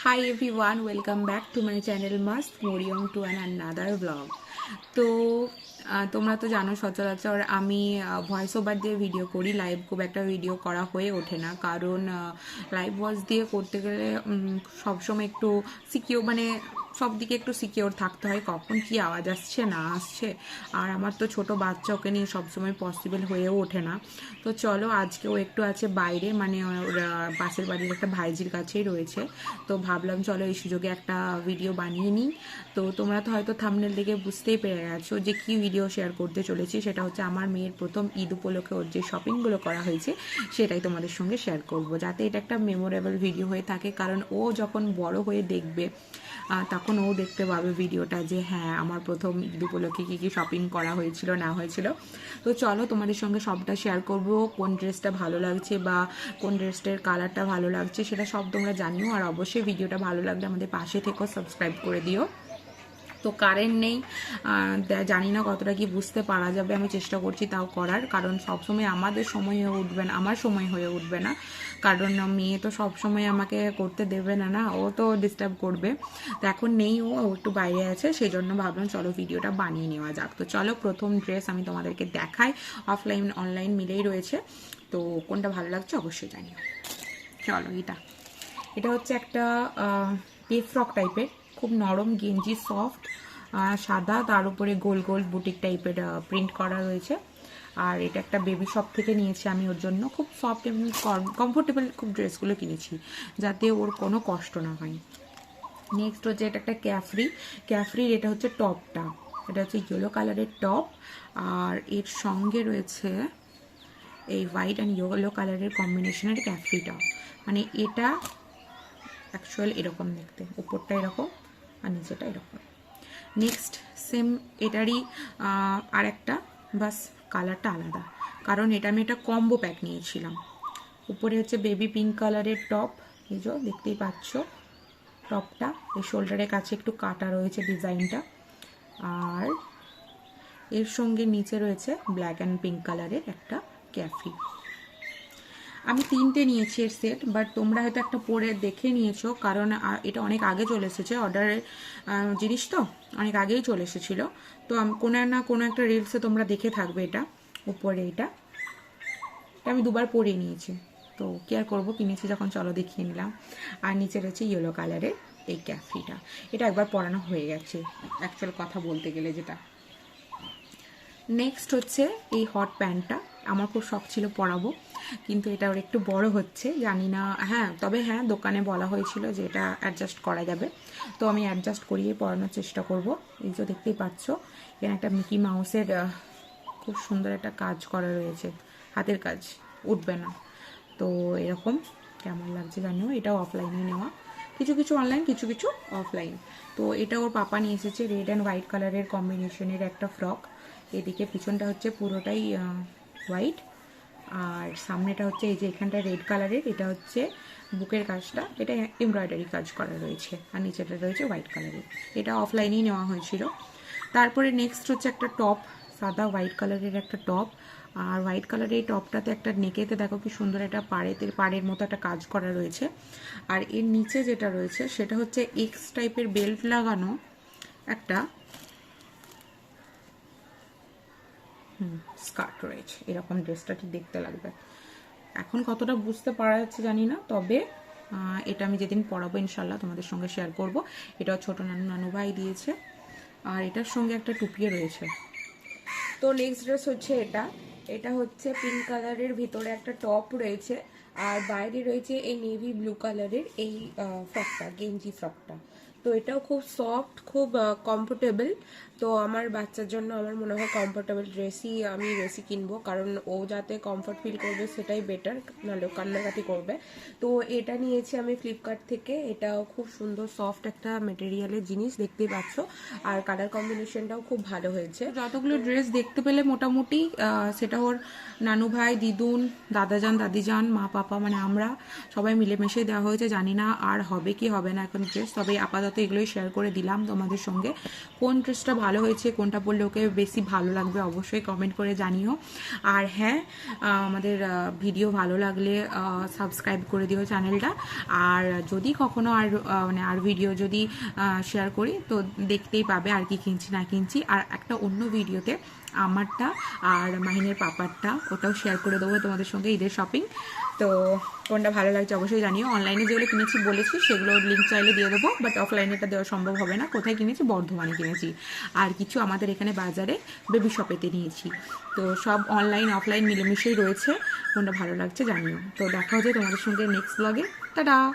Hi everyone, welcome back to my channel must মরিয়ং to an another vlog. তো তোমরা তো জানো সচরাচর আমি ভয়েস ওভার দিয়ে ভিডিও করি লাইভ খুব একটা ভিডিও করা হয়ে ওঠে না কারণ লাইভ ভয়েস দিয়ে করতে গেলে সবসময় একটু সিকিউর মানে সব দিকে একটু সিকিওর থাকতে হয়, কখন কি আওয়াজ আসছে, না আসছে। আর আমার তো ছোট বাচ্চা, ওকে নিয়ে সবসময় পসিবল হয়েও ওঠে না। তো চলো আজকেও একটু আছে বাইরে মানে পাশের বাড়ির একটা ভাইজির কাছেই রয়েছে। তো ভাবলাম, চলো এই সুযোগে একটা ভিডিও বানিয়ে নিই। তো তোমরা তো হয়তো থামনেল দেখে বুঝতেই পেরে গেছো যে কি ভিডিও শেয়ার করতে চলেছি। সেটা হচ্ছে আমার মেয়ের প্রথম ঈদ উপলক্ষে ওর যে শপিংগুলো করা হয়েছে, সেটাই তোমাদের সঙ্গে শেয়ার করব। যাতে এটা একটা মেমোরেবল ভিডিও হয়ে থাকে, কারণ ও যখন বড় হয়ে দেখবে তখন ও দেখতে পাবে ভিডিওটা যে হ্যাঁ আমার প্রথম ঈদ উপলক্ষে কী কী শপিং করা হয়েছিল, না হয়েছিল। তো চলো তোমাদের সঙ্গে সবটা শেয়ার করব, কোন ড্রেসটা ভালো লাগছে বা কোন ড্রেসটার কালারটা ভালো লাগছে সেটা সব তোমরা জানিও। আর অবশ্যই ভিডিওটা ভালো লাগলে আমাদের পাশে থেকেও সাবস্ক্রাইব করে দিও। তো কারেন্ট নেই। জানি না কতটা কি বুঝতে পারা যাবে, আমি চেষ্টা করছি তাও করার। কারণ সবসময় আমাদের সময় হয়ে উঠবে না, আমার সময় হয়ে উঠবে না। কারণ মেয়ে তো সবসময় আমাকে করতে দেবে না না, ও তো ডিস্টার্ব করবে। তো এখন নেই ও একটু বাইরে আছে সেই জন্য ভাবলাম চলো ভিডিওটা বানিয়ে নেওয়া যাক। তো চলো প্রথম ড্রেস আমি তোমাদেরকে দেখাই। অফলাইন অনলাইন মিলেই রয়েছে। তো কোনটা ভালো লাগছে অবশ্যই জানিও। চলো এটা। এটা হচ্ছে একটা পে ফ্রক টাইপের খুব নরম গেঞ্জি, সফট সাদা, তার উপরে গোল গোল বুটিক টাইপের প্রিন্ট করা রয়েছে। আর এটা একটা বেবি শপ থেকে নিয়েছি আমি ওর জন্য। খুব সফট এবং কমফোর্টেবল খুব ড্রেসগুলো কিনেছি, যাতে ওর কোনো কষ্ট না হয়। নেক্সট হচ্ছে এটা একটা ক্যাফরি। ক্যাফরির এটা হচ্ছে টপটা। এটা হচ্ছে ইয়েলো কালারের টপ আর এর সঙ্গে রয়েছে এই হোয়াইট অ্যান্ড ইয়েলো কালারের কম্বিনেশনের ক্যাফরিটা। মানে এটা অ্যাকচুয়াল এরকম দেখতে, উপরটা এরকম। আর নিচেটা এরকম। নেক্সট সেম এটারই আর একটা বাস কালারটা আলাদা। কারণ এটা আমি একটা কম্বো প্যাক নিয়েছিলাম। উপরে হচ্ছে বেবি পিঙ্ক কালারের টপ এই যে দেখতেই পাচ্ছ টপটা এই শোল্ডারের কাছে একটু কাটা রয়েছে ডিজাইনটা আর এর সঙ্গে নিচে রয়েছে ব্ল্যাক অ্যান্ড পিঙ্ক কালারের একটা ক্যাফি আমি তিনটে নিয়েছি এর সেট বাট তোমরা হয়তো একটা পরে দেখে নিয়েছো, কারণ এটা অনেক আগে চলে এসেছে অর্ডারের জিনিস তো, অনেক আগেই চলে এসেছিল। তো কোনো না কোনো একটা রিলসে তোমরা দেখে থাকবে এটা, উপরে এটা। এটা আমি দুবার পরে নিয়েছি, তো কি আর করব, কিনেছি যখন, চলো দেখিয়ে নিলাম। আর নিচে রয়েছে ইয়েলো কালারের এই ক্যাফিটা। এটা একবার পরানো হয়ে গেছে অ্যাকচুয়াল কথা বলতে গেলে যেটা। নেক্সট হচ্ছে এই হট প্যান্টটা আমার খুব শখ ছিল পরাবো কিন্তু এটা ওর একটু বড় হচ্ছে, জানি না। হ্যাঁ তবে হ্যাঁ দোকানে বলা হয়েছিল যে এটা অ্যাডজাস্ট করা যাবে। তো আমি অ্যাডজাস্ট করিয়ে পড়ানোর চেষ্টা করব। এই যে দেখতেই পাচ্ছ, এখানে একটা মিকি মাউসের খুব সুন্দর একটা কাজ করা রয়েছে। হাতের কাজ, উঠবে না। তো এরকম কেমন লাগছে জানিও, এটাও অফলাইনে নেওয়া। কিছু কিছু অনলাইন কিছু কিছু অফলাইন তো এটা ওর পাপা নিয়ে এসেছে রেড অ্যান্ড হোয়াইট কালারের কম্বিনেশনের একটা ফ্রক এদিকে পিছনটা হচ্ছে পুরোটাই হোয়াইট। আর সামনেটা হচ্ছে এই যে এখানটা রেড কালারের, এটা হচ্ছে বুকের কাজটা, এটা এমব্রয়ডারি কাজ করা রয়েছে, আর নিচেটা রয়েছে হোয়াইট কালারের। এটা অফলাইনেই নেওয়া হয়েছিল। তারপরে নেক্সট হচ্ছে একটা টপ, সাদা হোয়াইট কালারের একটা টপ। আর হোয়াইট কালারের এই টপটাতে একটা নেকেতে দেখো কি সুন্দর একটা পাড়েতে, পাড়ের মতো একটা কাজ করা রয়েছে। আর এর নিচে যেটা রয়েছে, সেটা হচ্ছে এক্স টাইপের বেল্ট লাগানো একটা স্কার্ট রয়েছে। এরকম ড্রেসটা ঠিক দেখতে লাগবে। এখন কতটা বুঝতে পারা যাচ্ছে জানি না, তবে এটা আমি যেদিন পড়াবো ইনশাল্লাহ তোমাদের সঙ্গে শেয়ার করব। এটাও ছোট নানু নানু ভাই দিয়েছে। আর এটার সঙ্গে একটা টুপিও রয়েছে। তো নেক্সট ড্রেস হচ্ছে এটা। এটা হচ্ছে পিঙ্ক কালারের ভিতরে একটা টপ রয়েছে। আর বাইরে রয়েছে এই নেভি ব্লু কালারের এই ফ্রকটা গেঞ্জি ফ্রকটা তো এটাও খুব সফট খুব কমফোর্টেবল তো আমার বাচ্চার জন্য আমার মনে হয় কমফোর্টেবল ড্রেসই আমি বেশি কিনবো, কারণ ও যাতে কমফোর্ট ফিল করবে সেটাই বেটার নাহলে কান্নাকাটি করবে। তো এটা নিয়েছি আমি ফ্লিপকার্ট থেকে। এটাও খুব সুন্দর সফট একটা মেটেরিয়ালের জিনিস, দেখতেই পাচ্ছ। আর কালার কম্বিনেশনটাও খুব ভালো হয়েছে। যতগুলো ড্রেস দেখতে পেলে মোটামুটি সেটা ওর নানু ভাই, দিদুন, দাদাজান, দাদিজান, মা, পাপা মানে আমরা সবাই মিলেমিশে দেওয়া হয়েছে। জানি না আর হবে কি হবে না এখন ড্রেস তবে আপাতত আপাতত এগুলোই শেয়ার করে দিলাম তোমাদের সঙ্গে। কোন ড্রেসটা ভালো হয়েছে, কোনটা পরলে ওকে বেশি ভালো লাগবে অবশ্যই কমেন্ট করে জানিও। আর হ্যাঁ আমাদের ভিডিও ভালো লাগলে সাবস্ক্রাইব করে দিও চ্যানেলটা আর যদি কখনো আর মানে আর ভিডিও যদি শেয়ার করি, তো দেখতেই পাবে আর কি কিনছি না কিনছি। আর একটা অন্য ভিডিওতে আমারটা আর মাহিনের পাপারটা, ওটাও শেয়ার করে দেবো তোমাদের সঙ্গে ঈদের শপিং তো কোনটা ভালো লাগছে অবশ্যই জানিও। অনলাইনে যেগুলো কিনেছি বলেছি, সেগুলো লিঙ্ক চাইলে দিয়ে দেবো বাট অফলাইনে এটা দেওয়া সম্ভব হবে না। কোথায় কিনেছি? বর্ধমানে কিনেছি। আর কিছু আমাদের এখানে বাজারে বেবি শপেতে নিয়েছি। তো সব অনলাইন অফলাইন মিলেমিশেই রয়েছে। কোনটা ভালো লাগছে জানিও। তো দেখা হচ্ছে তোমাদের সঙ্গে নেক্সট ব্লগে টাটা